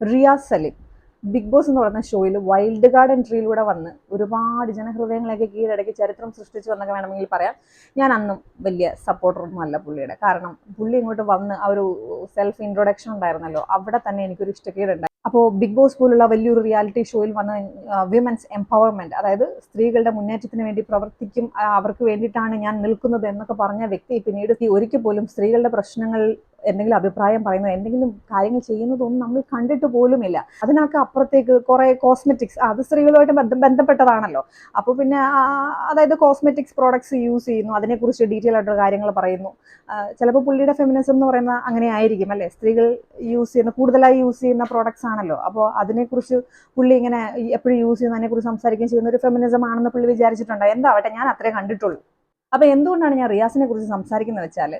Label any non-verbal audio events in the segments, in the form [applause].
Riyas Salim. Big boss എന്ന് പറയുന്ന ഷോയിൽ വൈൽഡ് ഗാർഡ് എൻട്രിയിലൂടെ വന്ന് ഒരുപാട് ജനഹൃദയങ്ങളൊക്കെ കീഴടക്കി ചരിത്രം സൃഷ്ടിച്ചു എന്നൊക്കെ വേണമെങ്കിൽ പറയാം. ഞാൻ അന്നും വലിയ സപ്പോർട്ടറൊന്നും അല്ല പുള്ളിയുടെ. കാരണം പുള്ളി ഇങ്ങോട്ട് വന്ന് ആ ഒരു സെൽഫ് ഇൻട്രൊഡക്ഷൻ ഉണ്ടായിരുന്നല്ലോ അവിടെ തന്നെ എനിക്കൊരു ഇഷ്ടക്കേടുണ്ടായി. അപ്പോൾ ബിഗ് ബോസ് പോലുള്ള വലിയൊരു റിയാലിറ്റി ഷോയിൽ വന്ന് വിമൻസ് എംപവർമെന്റ് അതായത് സ്ത്രീകളുടെ മുന്നേറ്റത്തിന് വേണ്ടി പ്രവർത്തിക്കും അവർക്ക് വേണ്ടിയിട്ടാണ് ഞാൻ നിൽക്കുന്നത് എന്നൊക്കെ പറഞ്ഞ വ്യക്തി പിന്നീട് ഒരിക്കൽ പോലും സ്ത്രീകളുടെ പ്രശ്നങ്ങൾ എന്തെങ്കിലും അഭിപ്രായം പറയുന്നത് എന്തെങ്കിലും കാര്യങ്ങൾ ചെയ്യുന്നതൊന്നും നമ്മൾ കണ്ടിട്ട് പോലുമില്ല. അതിനൊക്കെ അപ്പുറത്തേക്ക് കുറെ കോസ്മെറ്റിക്സ് അത് സ്ത്രീകളുമായിട്ട് ബന്ധ- ബന്ധപ്പെട്ടതാണല്ലോ. അപ്പോൾ പിന്നെ അതായത് കോസ്മെറ്റിക്സ് പ്രോഡക്ട്സ് യൂസ് ചെയ്യുന്നു അതിനെക്കുറിച്ച് ഡീറ്റെയിൽ ആയിട്ടുള്ള കാര്യങ്ങൾ പറയുന്നു. ചിലപ്പോൾ പുള്ളിയുടെ ഫെമിനിസം എന്ന് പറയുന്ന അങ്ങനെ ആയിരിക്കും അല്ലേ? സ്ത്രീകൾ യൂസ് ചെയ്യുന്ന കൂടുതലായി യൂസ് ചെയ്യുന്ന പ്രോഡക്ട്സ് ആണല്ലോ. അപ്പോൾ അതിനെക്കുറിച്ച് പുള്ളി ഇങ്ങനെ എപ്പോഴും യൂസ് ചെയ്യുന്ന അതിനെക്കുറിച്ച് സംസാരിക്കുകയും ചെയ്യുന്ന ഒരു ഫെമിനിസം ആണെന്ന് പുള്ളി വിചാരിച്ചിട്ടുണ്ടോ? എന്താവട്ടെ ഞാൻ അത്രേ കണ്ടിട്ടുള്ളൂ. അപ്പോൾ എന്തുകൊണ്ടാണ് ഞാൻ റിയാസിനെ കുറിച്ച് സംസാരിക്കുന്നത് വെച്ചാൽ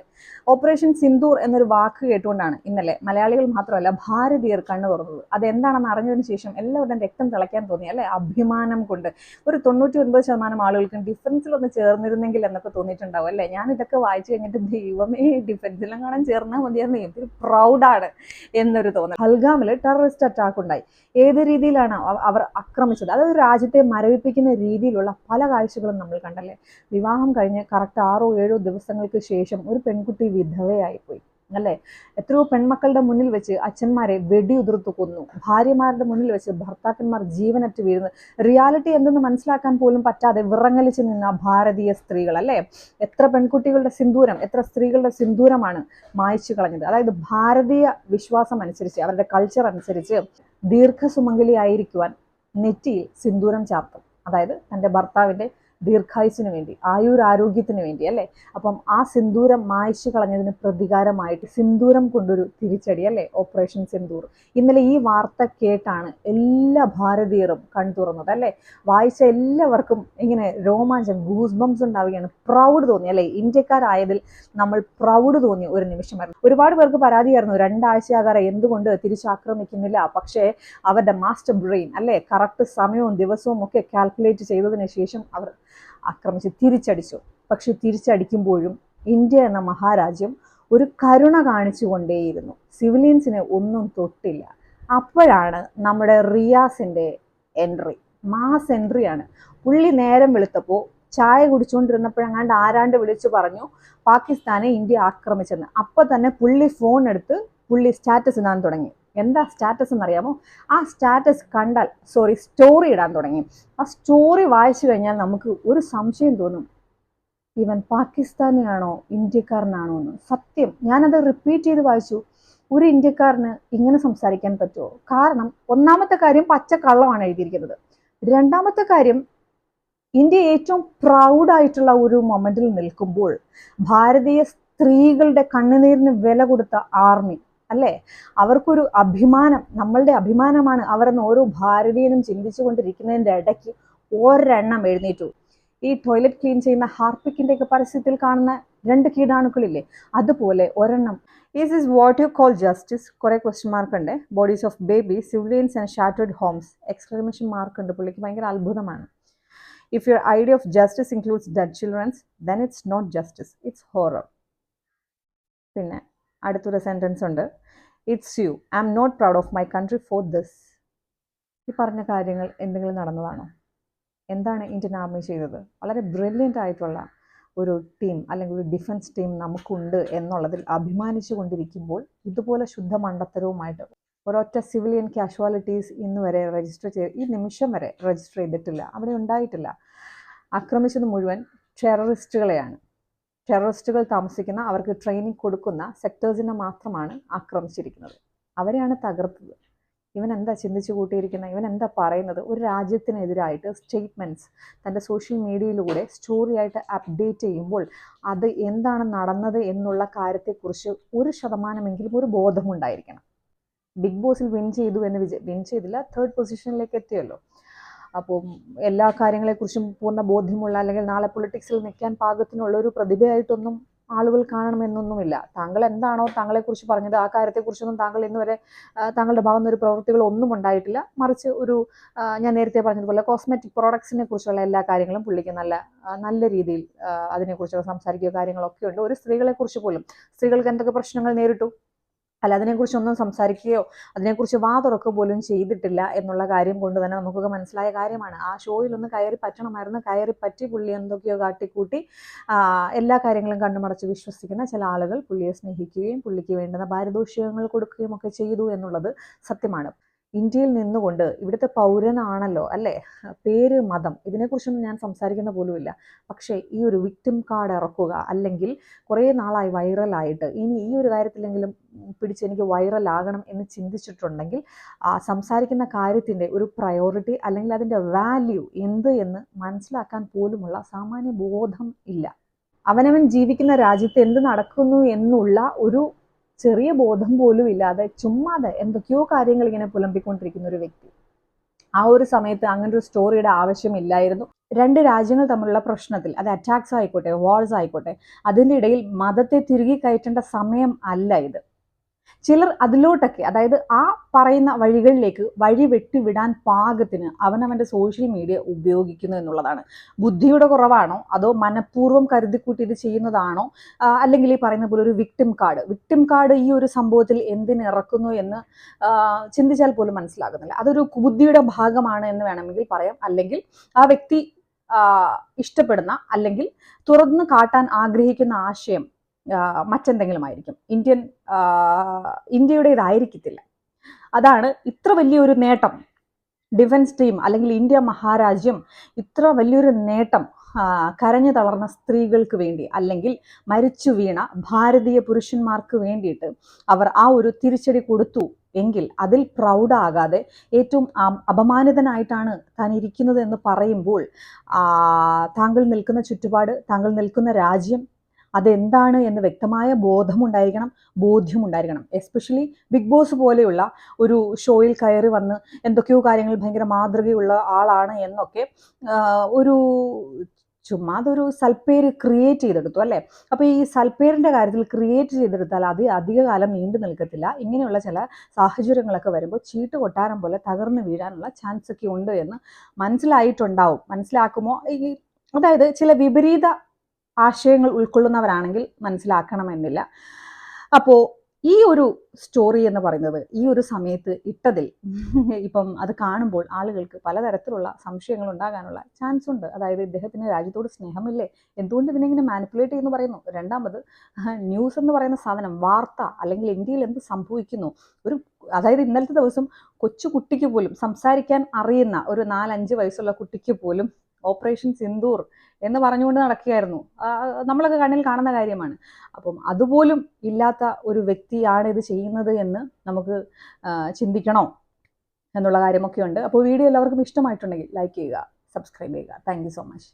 ഓപ്പറേഷൻ സിന്ദൂർ എന്നൊരു വാക്ക് കേട്ടുകൊണ്ടാണ് ഇന്നലെ മലയാളികൾ മാത്രമല്ല ഭാരതീയർ കണ്ണു തുറന്നത്. അതെന്താണെന്ന് അറിഞ്ഞതിന് ശേഷം എല്ലാവരുടെയും രക്തം തിളയ്ക്കാൻ തോന്നി. അല്ലെ? അഭിമാനം കൊണ്ട്. ഒരു തൊണ്ണൂറ്റി ഒൻപത് ശതമാനം ആളുകൾക്കും ഡിഫൻസിലൊന്ന് ചേർന്നിരുന്നെങ്കിൽ എന്നൊക്കെ തോന്നിയിട്ടുണ്ടാവും അല്ലേ? ഞാൻ ഇതൊക്കെ വായിച്ചു കഴിഞ്ഞിട്ട് ദൈവമേ ഡിഫൻസിലും കാണാൻ ചേർന്നാൽ മതിയെന്ന് എന്തൊരു പ്രൗഡാണ് എന്നൊരു തോന്നൽ. ഹൽഗാമിൽ ടെററിസ്റ്റ് അറ്റാക്ക് ഉണ്ടായി. ഏത് രീതിയിലാണ് അവർ ആക്രമിച്ചത്? അതായത് രാജ്യത്തെ മരവിപ്പിക്കുന്ന രീതിയിലുള്ള പല കാഴ്ചകളും നമ്മൾ കണ്ടല്ലേ? വിവാഹം കഴിഞ്ഞ് കറക്റ്റ് ആറോ ഏഴോ ദിവസങ്ങൾക്ക് ശേഷം ഒരു പെൺകുട്ടി വിധവയായിപ്പോയി അല്ലേ? എത്രയോ പെൺമക്കളുടെ മുന്നിൽ വെച്ച് അച്ഛന്മാരെ വെടിയുതിർത്ത് കൊന്നു. ഭാര്യമാരുടെ മുന്നിൽ വെച്ച് ഭർത്താക്കന്മാർ ജീവനറ്റ് വീഴുന്നു. റിയാലിറ്റി എന്തെന്ന് മനസ്സിലാക്കാൻ പോലും പറ്റാതെ വിറങ്ങലിച്ച് നിന്ന ഭാരതീയ സ്ത്രീകൾ അല്ലേ? എത്ര പെൺകുട്ടികളുടെ സിന്ദൂരം എത്ര സ്ത്രീകളുടെ സിന്ദൂരമാണ് മായ്ച്ചു കളഞ്ഞത്. അതായത് ഭാരതീയ വിശ്വാസം അനുസരിച്ച് അവരുടെ കൾച്ചർ അനുസരിച്ച് ദീർഘസുമംഗലി ആയിരിക്കുവാൻ നെറ്റിയിൽ സിന്ദൂരം ചാർത്തും. അതായത് തന്റെ ഭർത്താവിന്റെ ദീർഘായുസിന് വേണ്ടി ആയുരാരോഗ്യത്തിന് വേണ്ടി അല്ലേ? അപ്പം ആ സിന്ദൂരം മായ്ച്ചു കളഞ്ഞതിന് പ്രതികാരമായിട്ട് സിന്ദൂരം കൊണ്ടൊരു തിരിച്ചടി അല്ലേ? ഓപ്പറേഷൻ സിന്ദൂർ. ഇന്നലെ ഈ വാർത്ത കേട്ടാണ് എല്ലാ ഭാരതീയരും കൺതുറന്നത് അല്ലേ? വായിച്ച എല്ലാവർക്കും ഇങ്ങനെ രോമാഞ്ചം ഗൂസ് ബംസ് ഉണ്ടാവുകയാണ്. പ്രൗഡ് തോന്നി അല്ലേ? ഇന്ത്യക്കാരായതിൽ നമ്മൾ പ്രൗഡ് തോന്നി ഒരു നിമിഷമായിരുന്നു. ഒരുപാട് പേർക്ക് പരാതിയായിരുന്നു രണ്ടാഴ്ചയാകാരെ എന്തുകൊണ്ട് തിരിച്ചാക്രമിക്കുന്നില്ല? പക്ഷേ അവരുടെ മാസ്റ്റർ ബ്രെയിൻ അല്ലേ? കറക്റ്റ് സമയവും ദിവസവും ഒക്കെ കാൽക്കുലേറ്റ് ചെയ്തതിന് ശേഷം അവർ ആക്രമിച്ച് തിരിച്ചടിച്ചു. പക്ഷെ തിരിച്ചടിക്കുമ്പോഴും ഇന്ത്യ എന്ന മഹാരാജ്യം ഒരു കരുണ കാണിച്ചുകൊണ്ടേയിരുന്നു. സിവിലിയൻസിനെ ഒന്നും തൊട്ടില്ല. അപ്പോഴാണ് നമ്മുടെ റിയാസിന്റെ എൻട്രി. മാസ് എൻട്രിയാണ്. പുള്ളി നേരം വെളുത്തപ്പോൾ ചായ കുടിച്ചുകൊണ്ടിരുന്നപ്പോഴെങ്ങാണ്ട് ആരാണ്ട് വിളിച്ചു പറഞ്ഞു പാകിസ്ഥാനെ ഇന്ത്യ ആക്രമിച്ചെന്ന്. അപ്പോൾ തന്നെ പുള്ളി ഫോൺ എടുത്ത് പുള്ളി സ്റ്റാറ്റസ് ഇടാൻ തുടങ്ങി. എന്താ സ്റ്റാറ്റസ് എന്നറിയാമോ? ആ സ്റ്റാറ്റസ് കണ്ടാൽ സോറി സ്റ്റോറി ഇടാൻ തുടങ്ങി. ആ സ്റ്റോറി വായിച്ചു കഴിഞ്ഞാൽ നമുക്ക് ഒരു സംശയം തോന്നും. ഇവൻ പാകിസ്ഥാനിയാണോ? ഇന്ത്യക്കാരനാണോ എന്ന്. സത്യം ഞാനത് റിപ്പീറ്റ് ചെയ്ത് വായിച്ചു. ഒരു ഇന്ത്യക്കാരന് ഇങ്ങനെ സംസാരിക്കാൻ പറ്റുമോ? കാരണം ഒന്നാമത്തെ കാര്യം പച്ച കള്ളമാണ് എഴുതിയിരിക്കുന്നത്. രണ്ടാമത്തെ കാര്യം ഇന്ത്യ ഏറ്റവും പ്രൗഡായിട്ടുള്ള ഒരു മൊമെന്റിൽ നിൽക്കുമ്പോൾ ഭാരതീയ സ്ത്രീകളുടെ കണ്ണുനീരിന് വില കൊടുത്ത ആർമി അല്ലേ? അവർക്കൊരു അഭിമാനം നമ്മളുടെ അഭിമാനമാണ് അവരെന്ന് ഓരോ ഭാരതീയനും ചിന്തിച്ചു കൊണ്ടിരിക്കുന്നതിന്റെ ഇടയ്ക്ക് ഒരെണ്ണം എഴുന്നേറ്റു. ഈ ടോയ്ലറ്റ് ക്ലീൻ ചെയ്യുന്ന ഹാർപ്പിക്കിന്റെ ഒക്കെ പരസ്യത്തിൽ കാണുന്ന രണ്ട് കീടാണുക്കളില്ലേ? അതുപോലെ ഒരെണ്ണം. Is is what you call justice കുറേ ക്വസ്റ്റ്യൻ മാർക്ക് ഉണ്ട്. Bodies of baby civilians and shattered homes exclamation mark ഉണ്ട്. പുള്ളിക്ക് ഭയങ്കര അത്ഭുതമാണ്. If your idea of justice includes dead childrens then it's not justice it's horror പിന്നെ അടുത്തൊരു sentence ഉണ്ട്. It's you I am not proud of my country for this ഈ പറഞ്ഞ കാര്യങ്ങൾ എന്തെങ്കിലും നടന്നതാണോ? എന്താണ് ഇന്ത്യൻ ആർമി ചെയ്തത്? വളരെ ബ്രില്യന്റ് ആയിട്ടുള്ള ഒരു ടീം അല്ലെങ്കിൽ ഒരു ഡിഫൻസ് ടീം നമുക്കുണ്ട് എന്നുള്ളതിൽ അഭിമാനിച്ചു കൊണ്ടിരിക്കുമ്പോൾ ഇതുപോലെ ശുദ്ധ മണ്ടത്തരവുമായിട്ട് ഒരൊറ്റ സിവിലിയൻ കാഷ്വാലിറ്റീസ് ഇന്ന് വരെ രജിസ്റ്റർ ചെയ്ത് ഈ നിമിഷം വരെ രജിസ്റ്റർ ചെയ്തിട്ടില്ല. അവിടെ ഉണ്ടായിട്ടില്ല. ആക്രമിച്ചത് മുഴുവൻ ടെററിസ്റ്റുകളെയാണ് ടെററിസ്റ്റുകൾ താമസിക്കുന്ന അവർക്ക് ട്രെയിനിങ് കൊടുക്കുന്ന സെക്ടേഴ്സിനെ മാത്രമാണ് ആക്രമിച്ചിരിക്കുന്നത്. അവരെയാണ് തകർത്തത്. ഇവൻ എന്താ ചിന്തിച്ചു കൂട്ടിയിരിക്കുന്നത് ഇവൻ എന്താ പറയുന്നത്? ഒരു രാജ്യത്തിനെതിരായിട്ട് സ്റ്റേറ്റ്മെന്റ്സ് തന്റെ സോഷ്യൽ മീഡിയയിലൂടെ സ്റ്റോറിയായിട്ട് അപ്ഡേറ്റ് ചെയ്യുമ്പോൾ അത് എന്താണ് നടന്നത് എന്നുള്ള കാര്യത്തെക്കുറിച്ച് ഒരു ശതമാനമെങ്കിലും ഒരു ബോധമുണ്ടായിരിക്കണം. ബിഗ് ബോസിൽ വിൻ ചെയ്തു എന്ന് വിചാ വിൻ ചെയ്തില്ല തേർഡ് പൊസിഷനിലേക്ക് എത്തിയല്ലോ. അപ്പോൾ എല്ലാ കാര്യങ്ങളെക്കുറിച്ചും പൂർണ ബോധ്യമുള്ള അല്ലെങ്കിൽ നാളെ പൊളിറ്റിക്സിൽ നിൽക്കാൻ പാകത്തിനുള്ള ഒരു പ്രതിഭയായിട്ടൊന്നും ആളുകൾ കാണണമെന്നൊന്നുമില്ല. താങ്കൾ എന്താണോ താങ്കളെക്കുറിച്ച് പറഞ്ഞത് ആ കാര്യത്തെക്കുറിച്ചൊന്നും താങ്കൾ ഇന്നുവരെ താങ്കളുടെ ഭാഗം ഒരു പ്രവൃത്തികൾ ഒന്നും ഉണ്ടായിട്ടില്ല. മറിച്ച് ഒരു ഞാൻ നേരത്തെ പറഞ്ഞതുപോലെ കോസ്മെറ്റിക് പ്രോഡക്ട്സിനെ കുറിച്ചുള്ള എല്ലാ കാര്യങ്ങളും പുള്ളിക്ക് നല്ല നല്ല രീതിയിൽ അതിനെക്കുറിച്ചുള്ള സംസാരിക്കുക കാര്യങ്ങളൊക്കെ ഉണ്ട്. ഒരു സ്ത്രീകളെക്കുറിച്ച് പോലും സ്ത്രീകൾക്ക് എന്തൊക്കെ പ്രശ്നങ്ങൾ നേരിട്ടു? അല്ല അതിനെക്കുറിച്ചൊന്നും സംസാരിക്കുകയോ അതിനെക്കുറിച്ച് വാ തുറക്കുക പോലും ചെയ്തിട്ടില്ല എന്നുള്ള കാര്യം കൊണ്ട് തന്നെ നമുക്കൊക്കെ മനസ്സിലായ കാര്യമാണ്. ആ ഷോയിൽ ഒന്ന് കയറി പറ്റണമായിരുന്നു. കയറി പറ്റി പുള്ളി എന്തൊക്കെയോ കാട്ടിക്കൂട്ടി എല്ലാ കാര്യങ്ങളും കണ്ണുമടച്ച് വിശ്വസിക്കുന്ന ചില ആളുകൾ പുള്ളിയെ സ്നേഹിക്കുകയും പുള്ളിക്ക് വേണ്ടുന്ന പാരിതോഷികങ്ങൾ കൊടുക്കുകയും ഒക്കെ ചെയ്തു എന്നുള്ളത് സത്യമാണ്. ഇന്ത്യയിൽ നിന്നുകൊണ്ട് ഇവിടുത്തെ പൗരനാണല്ലോ അല്ലേ? പേര് മതം ഇതിനെക്കുറിച്ചൊന്നും ഞാൻ സംസാരിക്കുന്ന പോലുമില്ല. പക്ഷേ ഈ ഒരു വിക്ടിം കാർഡ് ഇറക്കുക അല്ലെങ്കിൽ കുറേ നാളായി വൈറലായിട്ട് ഇനി ഈ ഒരു കാര്യത്തിലെങ്കിലും പിടിച്ച് എനിക്ക് വൈറലാകണം എന്ന് ചിന്തിച്ചിട്ടുണ്ടെങ്കിൽ സംസാരിക്കുന്ന കാര്യത്തിന്റെ ഒരു പ്രയോറിറ്റി അല്ലെങ്കിൽ അതിന്റെ വാല്യൂ എന്ത് എന്ന് മനസ്സിലാക്കാൻ പോലുമുള്ള സാമാന്യ ബോധം ഇല്ല. അവനവൻ ജീവിക്കുന്ന രാജ്യത്ത് എന്ത് നടക്കുന്നു എന്നുള്ള ഒരു ചെറിയ ബോധം പോലും ഇല്ലാതെ ചുമ്മാതെ എന്തൊക്കെയോ കാര്യങ്ങൾ ഇങ്ങനെ പുലമ്പിക്കൊണ്ടിരിക്കുന്ന ഒരു വ്യക്തി. ആ ഒരു സമയത്ത് അങ്ങനെ ഒരു സ്റ്റോറിയുടെ ആവശ്യമില്ലായിരുന്നു രണ്ട് രാജ്യങ്ങൾ തമ്മിലുള്ള പ്രശ്നത്തിൽ അത് അറ്റാക്സ് ആയിക്കോട്ടെ വാൾസ് ആയിക്കോട്ടെ അതിന്റെ ഇടയിൽ മതത്തെ തിരികെ കയറ്റേണ്ട സമയം അല്ല ഇത്. ചിലർ അതിലോട്ടൊക്കെ അതായത് ആ പറയുന്ന വഴികളിലേക്ക് വഴി വെട്ടിവിടാൻ പാകത്തിന് അവനവന്റെ സോഷ്യൽ മീഡിയ ഉപയോഗിക്കുന്നു എന്നുള്ളതാണ്. ബുദ്ധിയുടെ കുറവാണോ? അതോ മനഃപൂർവം കരുതിക്കൂട്ടി ഇത് ചെയ്യുന്നതാണോ? അല്ലെങ്കിൽ ഈ പറയുന്ന പോലെ ഒരു വിക്ടിം കാർഡ് വിക്ടിം കാർഡ് ഈ ഒരു സംഭവത്തിൽ എന്തിന് ഇറക്കുന്നു എന്ന് ചിന്തിച്ചാൽ പോലും മനസ്സിലാകുന്നില്ല. അതൊരു ബുദ്ധിയുടെ ഭാഗമാണ് എന്ന് വേണമെങ്കിൽ പറയാം. അല്ലെങ്കിൽ ആ വ്യക്തി ഇഷ്ടപ്പെടുന്ന അല്ലെങ്കിൽ തുറന്നു കാട്ടാൻ ആഗ്രഹിക്കുന്ന ആശയം മറ്റെന്തെങ്കിലും ആയിരിക്കും ഇന്ത്യൻ ഇന്ത്യയുടേതായിരിക്കത്തില്ല. അതാണ് ഇത്ര വലിയൊരു നേട്ടം. ഡിഫൻസ് ടീം അല്ലെങ്കിൽ ഇന്ത്യ മഹാരാജ്യം ഇത്ര വലിയൊരു നേട്ടം കരഞ്ഞു തളർന്ന സ്ത്രീകൾക്ക് വേണ്ടി അല്ലെങ്കിൽ മരിച്ചു വീണ ഭാരതീയ പുരുഷന്മാർക്ക് വേണ്ടിയിട്ട് അവർ ആ ഒരു തിരിച്ചടി കൊടുത്തു എങ്കിൽ അതിൽ പ്രൗഡാകാതെ ഏറ്റവും അപമാനിതനായിട്ടാണ് താൻ ഇരിക്കുന്നത് എന്ന് പറയുമ്പോൾ താങ്കൾ നിൽക്കുന്ന ചുറ്റുപാട് താങ്കൾ നിൽക്കുന്ന രാജ്യം അതെന്താണ് എന്ന് വ്യക്തമായ ബോധമുണ്ടായിരിക്കണം ബോധ്യമുണ്ടായിരിക്കണം. എസ്പെഷ്യലി ബിഗ് ബോസ് പോലെയുള്ള ഒരു ഷോയിൽ കയറി വന്ന് എന്തൊക്കെയോ കാര്യങ്ങൾ ഭയങ്കര മാതൃകയുള്ള ആളാണ് എന്നൊക്കെ ഒരു ചുമ്മാ അതൊരു സൽപ്പേര് ക്രിയേറ്റ് ചെയ്തെടുത്തു അല്ലേ? അപ്പോൾ ഈ സൽപ്പേരിന്റെ കാര്യത്തിൽ ക്രിയേറ്റ് ചെയ്തെടുത്താൽ അത് അധികകാലം നീണ്ടു നിൽക്കത്തില്ല. ഇങ്ങനെയുള്ള ചില സാഹചര്യങ്ങളൊക്കെ വരുമ്പോൾ ചീട്ട് കൊട്ടാരം പോലെ തകർന്നു വീഴാനുള്ള ചാൻസ് ഒക്കെ ഉണ്ട് എന്ന് മനസ്സിലായിട്ടുണ്ടാവും. മനസ്സിലാക്കുമോ? ഈ അതായത് ചില വിപരീത ആശയങ്ങൾ ഉൾക്കൊള്ളുന്നവരാണെങ്കിൽ മനസ്സിലാക്കണമെന്നില്ല. അപ്പോൾ ഈ ഒരു സ്റ്റോറി എന്ന് പറയുന്നത് ഈ ഒരു സമയത്ത് ഇട്ടതിൽ [laughs] ഇപ്പം അത് കാണുമ്പോൾ ആളുകൾക്ക് പലതരത്തിലുള്ള സംശയങ്ങൾ ഉണ്ടാകാനുള്ള ചാൻസ് ഉണ്ട്. അതായത് ഇദ്ദേഹത്തിന് രാജ്യത്തോട് സ്നേഹമില്ലേ? എന്തുകൊണ്ട് ഇതിനെങ്ങനെ മാനിപ്പുലേറ്റ് ചെയ്യുന്നു പറയുന്നു? രണ്ടാമത് ന്യൂസ് എന്ന് പറയുന്ന സാധനം വാർത്ത അല്ലെങ്കിൽ ഇന്ത്യയിൽ എന്ത് സംഭവിക്കുന്നു? ഒരു അതായത് ഇന്നലത്തെ ദിവസം കൊച്ചു കുട്ടിക്ക് പോലും സംസാരിക്കാൻ അറിയുന്ന ഒരു നാലഞ്ച് വയസ്സുള്ള കുട്ടിക്ക് പോലും ഓപ്പറേഷൻ സിന്ദൂർ എന്ന് പറഞ്ഞുകൊണ്ട് നടക്കുകയായിരുന്നു. നമ്മളൊക്കെ കണ്ണിൽ കാണുന്ന കാര്യമാണ്. അപ്പം അതുപോലും ഇല്ലാത്ത ഒരു വ്യക്തിയാണ് ഇത് ചെയ്യുന്നത് എന്ന് നമുക്ക് ചിന്തിക്കണോ എന്നുള്ള കാര്യമൊക്കെ ഉണ്ട് അപ്പോൾ വീഡിയോ എല്ലാവർക്കും ഇഷ്ടമായിട്ടുണ്ടെങ്കിൽ ലൈക്ക് ചെയ്യുക സബ്സ്ക്രൈബ് ചെയ്യുക. Thank so much